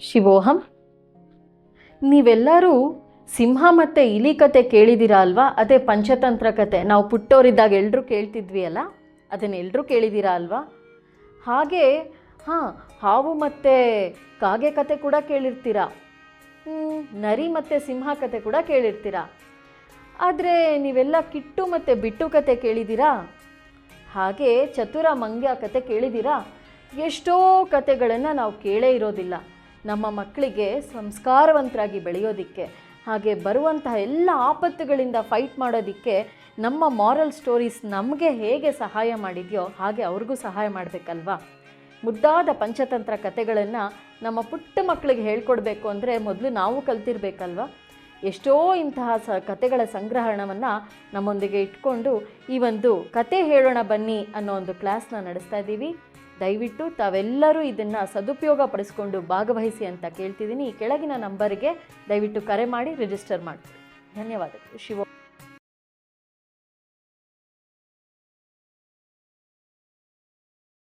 ಶಿವೋಹಂ. ನೀವೆಲ್ಲರೂ ಸಿಂಹ ಮತ್ತು ಇಲಿ ಕತೆ ಕೇಳಿದ್ದೀರಾ ಅಲ್ವಾ? ಅದೇ ಪಂಚತಂತ್ರ ಕತೆ. ನಾವು ಪುಟ್ಟೋರಿದ್ದಾಗ ಎಲ್ಲರೂ ಕೇಳ್ತಿದ್ವಿ ಅಲ್ಲ ಅದನ್ನು ಎಲ್ಲರೂ ಕೇಳಿದ್ದೀರಾ ಅಲ್ವಾ? ಹಾಗೆ, ಹಾಂ, ಹಾವು ಮತ್ತು ಕಾಗೆ ಕತೆ ಕೂಡ ಕೇಳಿರ್ತೀರಾ? ನರಿ ಮತ್ತು ಸಿಂಹ ಕತೆ ಕೂಡ ಕೇಳಿರ್ತೀರಾ? ಆದರೆ ನೀವೆಲ್ಲ ಕಿಟ್ಟು ಮತ್ತು ಬಿಟ್ಟು ಕತೆ ಕೇಳಿದ್ದೀರಾ? ಹಾಗೆ ಚತುರ ಮಂಗ್ಯ ಕತೆ ಕೇಳಿದ್ದೀರಾ? ಎಷ್ಟೋ ಕತೆಗಳನ್ನು ನಾವು ಕೇಳೇ ಇರೋದಿಲ್ಲ. ನಮ್ಮ ಮಕ್ಕಳಿಗೆ ಸಂಸ್ಕಾರವಂತರಾಗಿ ಬೆಳೆಯೋದಿಕ್ಕೆ, ಹಾಗೆ ಬರುವಂತಹ ಎಲ್ಲ ಆಪತ್ತುಗಳಿಂದ ಫೈಟ್ ಮಾಡೋದಕ್ಕೆ ನಮ್ಮ ಮಾರಲ್ ಸ್ಟೋರೀಸ್ ನಮಗೆ ಹೇಗೆ ಸಹಾಯ ಮಾಡಿದೆಯೋ ಹಾಗೆ ಅವ್ರಿಗೂ ಸಹಾಯ ಮಾಡಬೇಕಲ್ವಾ? ಮುದ್ದಾದ ಪಂಚತಂತ್ರ ಕಥೆಗಳನ್ನು ನಮ್ಮ ಪುಟ್ಟ ಮಕ್ಕಳಿಗೆ ಹೇಳ್ಕೊಡ್ಬೇಕು ಅಂದರೆ ಮೊದಲು ನಾವು ಕಲ್ತಿರ್ಬೇಕಲ್ವಾ? ಎಷ್ಟೋ ಇಂತಹ ಸ ಕತೆಗಳ ಸಂಗ್ರಹಣವನ್ನು ನಮ್ಮೊಂದಿಗೆ ಇಟ್ಕೊಂಡು ಈ ಒಂದು ಕತೆ ಹೇಳೋಣ ಬನ್ನಿ ಅನ್ನೋ ಒಂದು ಕ್ಲಾಸ್ನ ನಡೆಸ್ತಾ ಇದ್ದೀವಿ. ದಯವಿಟ್ಟು ತಾವೆಲ್ಲರೂ ಇದನ್ನು ಸದುಪಯೋಗ ಪಡಿಸ್ಕೊಂಡು ಭಾಗವಹಿಸಿ ಅಂತ ಕೇಳ್ತಿದ್ದೀನಿ. ಈ ಕೆಳಗಿನ ನಂಬರಿಗೆ ದಯವಿಟ್ಟು ಕರೆ ಮಾಡಿ ರಿಜಿಸ್ಟರ್ ಮಾಡಿ. ಧನ್ಯವಾದಗಳು. ಶಿವ